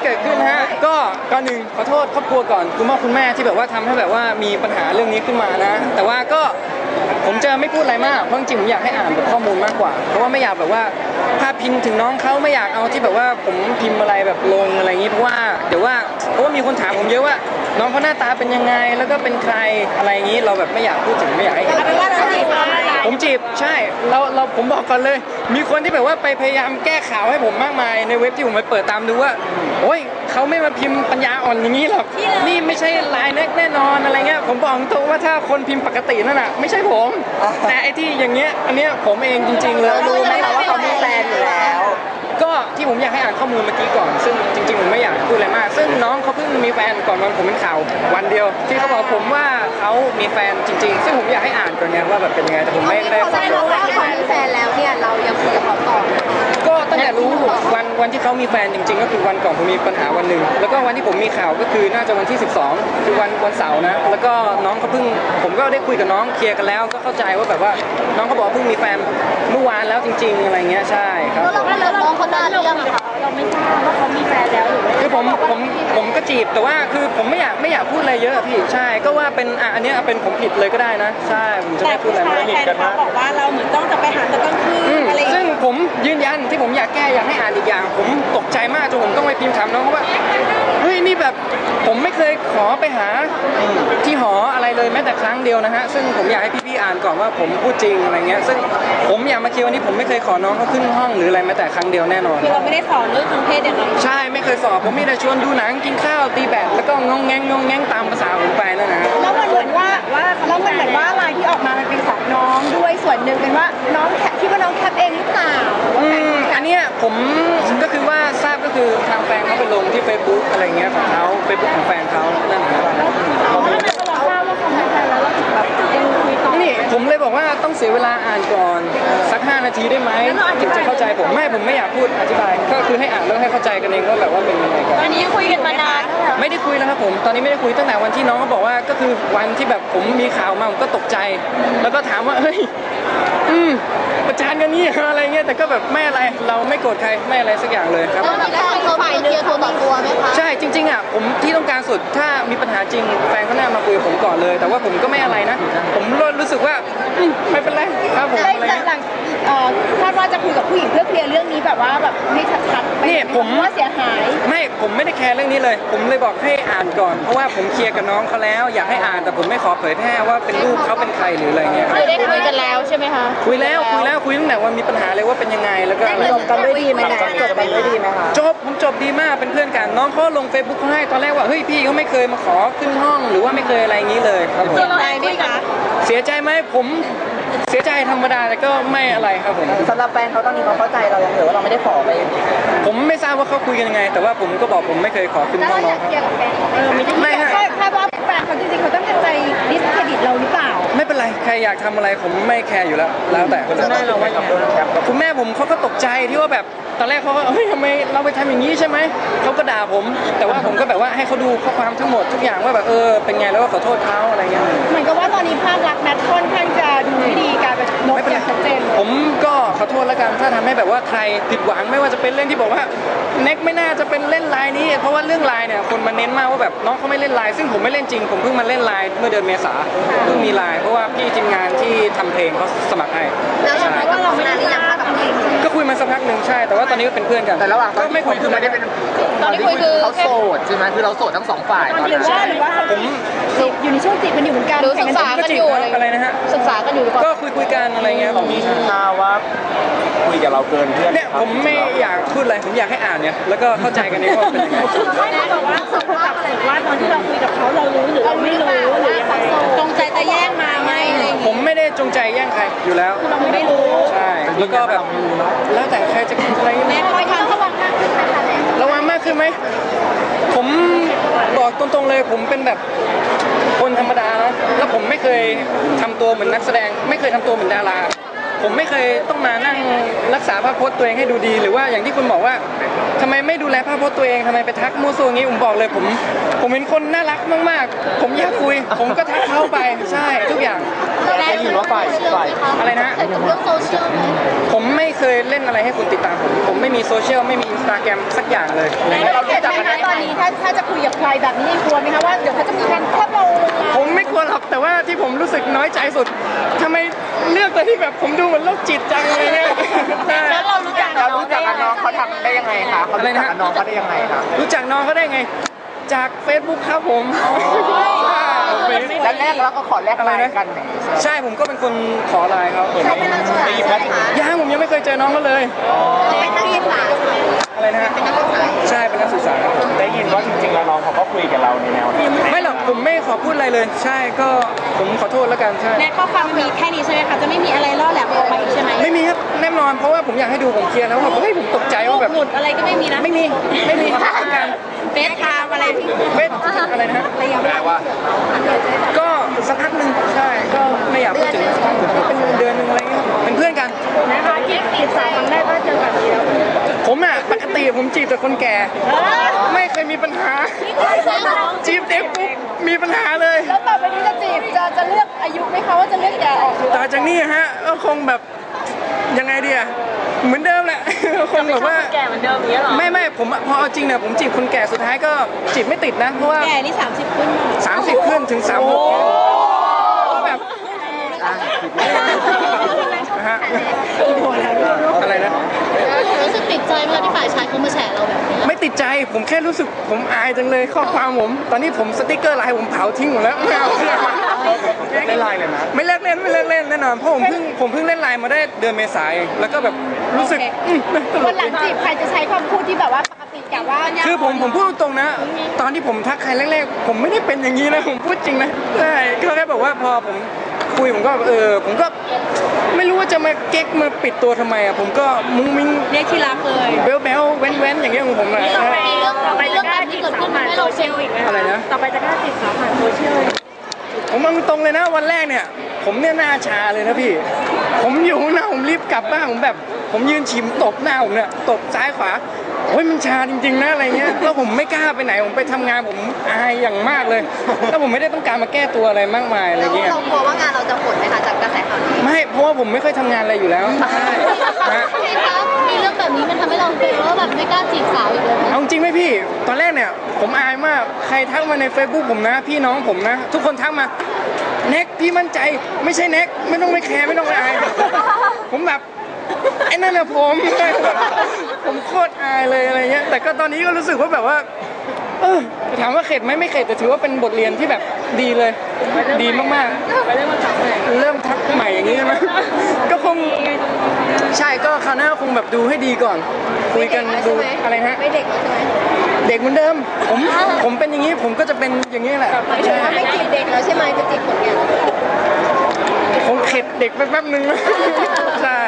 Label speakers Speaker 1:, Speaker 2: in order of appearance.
Speaker 1: ที่เกิดขึ้นฮะก็ก่อนหนึ่งขอโทษครอบครัวก่อนคุณพ่อคุณแม่ที่แบบว่าทำให้แบบว่ามีปัญหาเรื่องนี้ขึ้นมานะ แต่ว่าก็ผมจะไม่พูดอะไรมากเพราะจริงๆผมอยากให้อ่านแบบข้อมูลมากกว่า เพราะว่าไม่อยากแบบว่าพาดพิงถึงน้องเขาไม่อยากเอาที่แบบว่าผมพิมพ์อะไรแบบลงอะไรอย่างนี้เพราะว่าเดี๋ยวว่าเพราะว่ามีคนถามผมเยอะว่า น้องเขาหน้าตาเป็นยังไงแล้วก็เป็นใครอะไรอย่างนี้เราแบบไม่อยากพูดถึงไม่อยากให้เห็น
Speaker 2: เอาเป็นว่าเราจีบเขาอะไร
Speaker 1: ผมจีบใช่เราเราผมบอกก่อนเลย มีคนที่แบบว่าไปพยายามแก้ข่าวให้ผมมากมายในเว็บที่ผมไปเปิดตามดูว่า โอ้ยเขาไม่มาพิมพ์ปัญญาอ่อนอย่างนี้หรอก นี่ไม่ใช่ลายแน็กแน่นอนอะไรเงี้ย ผมบอกตรงว่าถ้าคนพิมพ์ปกตินั่นน่ะไม่ใช่ผม แต่ไอ้ที่อย่างเงี้ยอันเนี้ยผมเองจริง ๆ เลย
Speaker 2: รู้ไหมคะว่าเขามีแฟนอยู่แล้ว
Speaker 1: ก็ที่ผมอยากให้อ่านข้อมูลเมื่อกี้ก่อน ซึ่งจริง ๆ ผมไม่อยากพูดอะไรมาก ซึ่งน้องเขาเพิ่งมีแฟนก่อนวันผมเป็นข่าววันเดียว ที่เขาบอกผมว่าเขามีแฟนจริง ๆ ซึ่งผมอยากให้อ่านก่อนไงว่าแบบเป็นยังไงแต่ผมไม่ได้
Speaker 2: เขาได้รู้ว่าเขามีแฟนแล้วเนี่ยเรายังคุยกับเขาต่อไหม
Speaker 1: ก็ ตั้งแต่รู้วันวันที่เขามีแฟนจริง ๆ ก็คือวันก่อนผมมีปัญหาวันหนึ่งแล้วก็วันที่ผมมีข่าวก็คือน่าจะวันที่ 12 คือวันวันเสาร์นะ แล้วก็น้องเขาเพิ่งผมก็ได้คุยกับน้องเคลียร์กันแล้ว ก็เข้าใจว่าแบบว่าน้องเขาบอกว่าเพิ่งมีแฟนเมื่อวานแล้วจริง ๆ อะไรเงี้ยใช่ครับ
Speaker 2: แล้วเราก็เลิกน้องเขานานหรือยังคะ
Speaker 3: เราไม่ทราบว่าเขามีแฟนแล้วหรือไม่
Speaker 1: คือผมผมผมก็จีบแต่ว่าคือผมไม่อยากไม่อยากพูดอะไรเยอะอะพี่ใช่ก็ว่าเป็นอะอันเนี้ยเป็นผมผิดเลยก็ได้นะ ใช่ผมจะ
Speaker 3: แต่
Speaker 1: ไม่พูด
Speaker 3: ผู้
Speaker 1: อะไร
Speaker 3: ชาย
Speaker 1: มาก
Speaker 3: แฟนเขาบอกว่าเราเหมือนต้องจะไปหาตอนกลางคื
Speaker 1: อื
Speaker 3: น
Speaker 1: ม
Speaker 3: อะไรอย่าง
Speaker 1: ซึ่ง
Speaker 3: เงี้ย
Speaker 1: ผมยืนยันที่ผมอยากแก้อยากให้อ่านอีกอย่าง ผมตกใจมากจนผมต้องไปพิมพ์ถามน้องเขาว่าเฮ้ยนี่แบบผมไม่เคยขอไปหาที่หออะไรเลยแม้แต่ครั้งเดียวนะฮะซึ่งผมอยากให้พี่ๆอ่านก่อนว่าผมพูดจริงอะไรเงี้ยซึ่งผมอยากมาเคลียร์วันนี้ผมไม่เคยขอน้องเขาขึ้นห้องหรืออะไรแม้แต่ครั้งเดียวแน่นอน
Speaker 3: คือเราไม่ได้สอนเรื่องทางเพศอย่างนั้น
Speaker 1: ใช่ไม่เคยสอบผมมีแต่ชวนดูหนังกินข้าวตีแบดแล้วก็งองแงงงองแงงตามภาษาผมไปนั่นนะฮะ
Speaker 4: แล้วมันเหมือนว่าว่าแล้วมันเหมือนว่าลายที่ออกมามันเป็นของน้องด้วยส่วนหนึ่งเป็นว่าน้องแคป คิดว่าน้องแคปเองหรือเปล่าหรือว่า
Speaker 1: อื
Speaker 4: แฟน
Speaker 1: มอันเนี้ยผมก็คือว่าทราบก็คือทางแฟนเขาไปลงที่ Facebook อะไรเงี้ยของเขา Facebook ของแฟนเขานั่นนะครับ
Speaker 3: เพราะว่าเราทราบว่าเขามีแฟนแล้วเราถึงแบบยังคุยต่อ
Speaker 1: นี่ผมเลยบอกว่าต้องเสียเวลาอ่านก่อนสัก 5 นาทีได้ไหมถึงจะเข้าใจผมไม่ผมไม่อยากพูดอธิบาย ก็คือให้อ่านแล้วให้เข้าใจกันเองว่าแบบว่าเป็นยังไงกัน
Speaker 3: ตอนนี้คุยกันมานาน
Speaker 1: ไม่ได้คุยแล้วครับผม ตอนนี้ไม่ได้คุยตั้งแต่วันที่น้องเขาบอกว่าก็คือวันที่แบบผมมีข่าวมาผมก็ตกใจ แล้วก็ถามว่าเฮ้ยอืมประจานกันนี่อะไรเงี้ยแต่ก็แบบไม่อะไรเราไม่โกรธใครไม่อะไรสักอย่างเลยครับ
Speaker 2: แล้วตอนแรกเขาฝ่ายเคลียร์ตัวต่อตัวไหมคะ
Speaker 1: ใช่จริงๆอะผมที่ต้องการสุดถ้ามีปัญหาจริงแฟนเขาน่ามาคุยกับผมก่อนเลย แต่ว่าผมก็ไม่อะไรนะ ผมรู้สึกว่าอืมไม่เป็นไรครับผม
Speaker 4: ได้
Speaker 1: อะไร
Speaker 4: หลัง
Speaker 1: เงี้ย
Speaker 4: หลังเอ่อคาดว่าจะคุยกับผู้หญิงเพื่อเคลียร์เรื่องนี้แบบว่าแบบให้ชัดๆไป
Speaker 1: นี่ผม
Speaker 4: ว่าเสียหาย
Speaker 1: ไม่ผมไม่ได้แคร์เรื่องนี้เลย ผมเลยบอกให้อ่านก่อน เพราะว่าผมเคลียร์กับน้องเขาแล้ว อยากให้อ่านแต่ผมไม่ขอเผยแพร่ว่าเป็นรูปเขาเป็นใครหรืออะไรเงี้ย
Speaker 3: คือได้คุยกันแล้วใช่ไหมคะ
Speaker 1: คุยแล้วคุยแล้วคุยตั้งแต่วันมีปัญหาเลยว่าเป็นยังไงแล้วก็
Speaker 2: จบกันด้วยดีไหมเนี่ยจบกันด้วยดีไหมคะ
Speaker 1: จบผมจบดีมากเป็นเพื่อนกันน้องเขาลงเฟซบุ๊กเขาให้ตอนแรกว่าเฮ้ยพี่เขาไม่เคยมาขอขึ้นห้อง หรือว่าไม่เคยอะไรอย่างนี้เลยครับผม
Speaker 3: ตัวเราได้คุยกัน
Speaker 1: เสียใจไหมผม เสียใจธรรมดาแต่ก็ไม่อะไรครับผม
Speaker 2: สำหรับแฟนเขาตอนนี้เขาเข้าใจเรายังหรือว่าเราไม่ได้ขอไป
Speaker 1: ผมไม่ทราบว่าเขาคุยกันยังไง แต่ว่าผมก็บอกผมไม่เคยขอขึ้น
Speaker 4: แล้ว
Speaker 1: ห้อง
Speaker 4: เราอ
Speaker 1: น้อยา
Speaker 4: งก
Speaker 1: ครับ
Speaker 4: เคลียร์กับแฟนเขาเออไม่ได้
Speaker 1: ไม่ฮะ
Speaker 4: คาดว่าแฟนเขาจริงๆเขาต้องการใจดิสเครดิตเราหรือเปล่า
Speaker 1: ไม่เป็นไรใครอยากทำอะไรผมไม่แคร์อยู่แล้ว แล้วแต่คน
Speaker 2: แม่เราว่ากับโดนแคป
Speaker 1: คุณแม่ผมเขาก็ตกใจที่ว่าแบบ ตอนแรกเขาก็เฮ้ยทำไมเราไปทำอย่างนี้ใช่ไหมเขาก็ด่าผม แต่ว่าผมก็แบบว่าให้เขาดูข้อความทั้งหมดทุกอย่างว่าแบบเออเป็นไงแล้วก็ขอโทษเขาอะไรเงี้ย
Speaker 4: เหมือนกับว่าตอนนี้ภาพลักษณ์นัดค่อนข้างจะดูไม่ดีกลายเป็นลบ
Speaker 1: ไม่เป็น
Speaker 4: อ
Speaker 1: ไร
Speaker 4: ย่างชัดเจนเลย
Speaker 1: ผมก็ขอโทษแล้วกันถ้าทำให้แบบว่าใครผิดหวังไม่ว่าจะเป็นเรื่องที่บอกว่าเน็กไม่น่าจะเป็นเล่นไลน์นี้ เพราะว่าเรื่องไลน์เนี่ยคนมาเน้นมากว่าแบบน้องเขาไม่เล่นไลน์ซึ่งผมไม่เล่นจริงผมเพิ่งมาเล่นไลน์เมื่อเดือนเมษาเพิ่งมีไลน์เพราะว่าพี่ทีมงานที่ทำเพลงเขาสมัครให้
Speaker 2: แล้วยัง
Speaker 1: ใช่
Speaker 2: ไงว่าเราไม่ได้ทราบกับผู้หญิง
Speaker 1: ก็ คุยมาสักพักหนึ่งใช่ แต่ว่าตอนนี้ก็เป็นเพื่อนกัน
Speaker 5: แต่ระหว่าง
Speaker 1: ก็ไม่คุยคือไม่ได้เป็น
Speaker 3: ตอนที่คุยคือ
Speaker 5: เขาโสดใช่ไหมคือเราโสดทั้งสองฝ่ายตอน
Speaker 4: หรือ
Speaker 5: นั้น
Speaker 4: ว่าหรือว่าเขา
Speaker 1: ผม
Speaker 4: จีบอยู่ในช่วงจีบกันอยู่เหมือนกัน
Speaker 3: หรือศึกษา
Speaker 1: ก็จีบนะอะไรนะฮะ
Speaker 3: ศึกษากันอยู่หรือเปล่า
Speaker 1: ก็คุยคุยๆกันอะไรเงี้ยผม
Speaker 6: ข่าวว่าคุยกับเราเกินเพื่อน
Speaker 1: เนี่ยผมไม่อยากพูดอะไรผมอยากให้อ่านเนี่ยแล้วก็เข้าใจกันเองว่าเป็นยังไง
Speaker 3: ไม่เขาบอกว่าเขาจับว่าตอนที่เราคุยกับเขาเรารู้หรือเราไม่รู้หรือยังไงจงใจจะแย่งมาไหมอะไรอย่าง
Speaker 1: ผ
Speaker 3: เงี้ย
Speaker 1: มไม่ได้จงใจแย่งใครอยู่แล้ว
Speaker 3: เราไม่ได้รู้
Speaker 1: ใช่ แล้วก็แบบแล้วแต่ใครจะคิดอะไร
Speaker 3: แม่คอยทำระวังมากขึ้นไหมคะแม่
Speaker 1: ระวังมากขึ้นไหมผมบอกตรงๆเลยผมเป็นแบบคนธรรมดานะแล้วผมไม่เคยทำตัวเหมือนนักแสดง ไม่เคยทำตัวเหมือนดาราผมไม่เคยต้องมานั่งรักษาภาพพจน์ตัวเองให้ดูดีหรือว่าอย่างที่คุณบอกว่าทำไมไม่ดูแลภาพพจน์ตัวเองทำไมไปทักมั่วซั่วอย่างนี้ผมบอกเลยผม ผมเป็นคนน่ารักมาก ๆ ผมอยากคุย ผมก็ทักเขาไปใช่ทุกอย่าง
Speaker 6: ได้ยินว่า ฝ่ายฝ่าย
Speaker 1: อะไรนะ
Speaker 3: เกี่ยวกับเรื่องโซเชียลไหม
Speaker 1: ผมไม่เคยเล่นอะไรให้คุณติดตามผมผมไม่มีโซเชียลไม่มีอินสตาแกรมสักอย่างเลย
Speaker 4: เราเข็ดไหมคะตอนนี้ถ้าถ้าจะคุยกับใครแบบนี้กลัวไหมคะว่าเดี๋ยวเขาจะมีการแคบเรา
Speaker 1: ผมไม่กลัวหรอกแต่ว่าที่ผมรู้สึกน้อยใจสุดทำไมเลือกแต่ที่แบบผมดูเหมือนโรคจิตจังเลยเนี่ยใช่
Speaker 3: แล้วเรารู้จัก
Speaker 5: เรารู้จักกับน้องเขาทำได้ยังไงคะเขารู้จักกับน้องเขาได้ยังไงคะ
Speaker 1: รู้จักน้องเขาได้ไง จาก Facebook ครับผมใช่
Speaker 5: แล้วแรกแล้วก็ขอแลกไลน์กันอย่างนี้ใช่ไหม
Speaker 1: ใช่ผมก็เป็นคนขอไลน์เขา
Speaker 2: เขาเป็นนักศึกษาใช่ไหมคะ
Speaker 1: ยังผมยังไม่เคยเจอน้องเขาเลย
Speaker 2: เป็นนักศึกษา
Speaker 1: อะไรนะฮะใช่เป็นนักศึกษาครับผม
Speaker 6: ได้ยินว่าจริงๆแล้วน้องเขาก็คุยกับเราในแนวนี้
Speaker 1: ไม่หรอกผมไม่ขอพูดอะไรเลย ใช่ก็ผมขอโทษแล้วกันใช่
Speaker 3: ในข้อความมีแค่นี้ใช่ไหมคะจะไม่มีอะไรล่อแหลมออกมาอีกใช่ไหม
Speaker 1: ไม่มีครับแน่นอนเพราะว่าผมอยากให้ดูผมเคลียร์แล้วแบบเฮ้ยผมตกใจว่าแบบ
Speaker 3: หมุดอะไรก็ไม่มีนะ
Speaker 1: ไม่มีไม่มีการ
Speaker 3: เฟซไทม์อะไรที่
Speaker 1: เวทอะไรนะฮะ
Speaker 5: แปลว่า
Speaker 1: ก็สักพักหนึ่งใช่ก็ไม่อยากพูด แต่คนแก่ ไม่เคยมีปัญหา จีบเด็กปุ๊บมีปัญหาเลย
Speaker 4: แล้วต่อไปนี้จะจีบจะจะเลือกอายุไหมคะว่าจะเลือกแก่ออกหรือ
Speaker 1: ต่อจากนี้ฮะก็คงแบบยังไงดีอะเหมือนเดิมแหละ คงแบบว่า
Speaker 3: แก่เหมือนเดิมอย่างเงี้ยหรอ
Speaker 1: ไม่ไม่ผมพอเอาจริงเนี่ยผมจีบคนแก่สุดท้ายก็จีบไม่ติดนะเพราะว่า
Speaker 3: แก่นี่ 30 ขึ้น
Speaker 1: 30ขึ้นถึง36ก็แบบนะฮะอะไรนะ
Speaker 3: รู้สึก ติดใจเมื่อที่ฝ่ายชายเขามาแฉเราแบบนี้
Speaker 1: ไม่ติดใจผมแค่รู้สึกผมอายจังเลยข้อความผม ตอนนี้ผมสติกเกอร์ไลน์ผมเผาทิ้งหมดแล้วไม่เอา
Speaker 6: ได้ไลน์เลยนะ
Speaker 1: ไม่เลิกเล่นไม่เลิกเล่นแน่นอนเพราะผมเพิ่งผมเพิ่งเล่นไลน์มาได้เดือนเมษายนแล้วก็แบบรู้สึกอืมตล
Speaker 4: วัน
Speaker 1: ก
Speaker 4: หลังจีบใครจะใช้คำพูดที่แบบว่าปกติกับว่า
Speaker 1: คือผมผมพูดตรงๆนะ ตอนที่ผมทักใครแรกๆผมไม่ได้เป็นอย่างนี้นะผมพูดจริงนะใช่ก็แค่บอกว่าพอผม คุยผมก็แบบเออผมก็ไม่รู้ว่าจะมาเก๊กมาปิดตัวทำไมอะผมก็มุ้งมิ้ง
Speaker 3: เรียกที่รักเลย
Speaker 1: เบลเบลเว้นเว้นอย่างเงี้ยของผมนะ
Speaker 3: ต่อไปมีเรื่องต่อไปเรื่องแบบนี้เกิดขึ้นให้เราเชลอีกไหม
Speaker 1: อะไรนะ
Speaker 3: ต่อไปจะกล้าจีบสาวผ่านโซเชียล
Speaker 1: ผมเอาตรงเลยนะวันแรกเนี่ย ผมเนี่ยหน้าชาเลยนะพี่ ผมอยู่ข้างหน้าผม รีบกลับบ้านผมแบบ ผมยืนชิมตบหน้าผมเนี่ยตบซ้ายขวาโอ้ยมันชาจริงๆนะอะไรเงี้ยแล้วผมไม่กล้าไปไหนผมไปทำงานผมอายอย่างมากเลยแล้วผมไม่ได้ต้องการมาแก้ตัวอะไรมากมายอะไร
Speaker 2: แล้ว
Speaker 1: เงี้ย
Speaker 2: เรากลัวว่างานเราจะหดไหมคะจากกระแสข่าวนี้
Speaker 1: ไม่เพราะว่าผมไม่ค่อยทำงานอะไรอยู่แล้วใช่นะ
Speaker 3: พี่คะมีเรื่องแบบนี้มันทำให้เราเป็นว่าแบบไม่กล้าจีบสาวอีกเลยไหม
Speaker 1: เอาจริงไหมพี่ ตอนแรกเนี่ย ผมอายมาก ใครทักมาใน Facebook ผมนะ พี่น้องผมนะ ทุกคนทักมา เน็กพี่มั่นใจไม่ใช่เน็กไม่ต้องไม่แคร์ไม่ต้องอายผมแบบไอ้นั่นนะผม ผมโคตรอายเลยอะไรเงี้ยแต่ก็ตอนนี้ก็รู้สึกว่าแบบว่า เออถามว่าเข็ดไหมไม่เข็ดแต่ถือว่าเป็นบทเรียนที่แบบดีเลย ดีมากๆ เริ่มทักใหม่อย่างนี้ใช่ไหมก็คง ใช่ก็คราวหน้าคงแบบดูให้ดีก่อน คุยกันดูอะไรฮะ
Speaker 2: ไม่เด็กแล้วใช่ไหม
Speaker 1: เด็กเหมือนเดิม ผมผมเป็นอย่างนี้ผมก็จะเป็นอย่างนี้แหละ
Speaker 2: หมายถึงว่าไม่จีบเด็กแล้วใช่ไหมจะจีบคนแก่
Speaker 1: ผมเข็ดเด็กไปแป๊บนึงใช่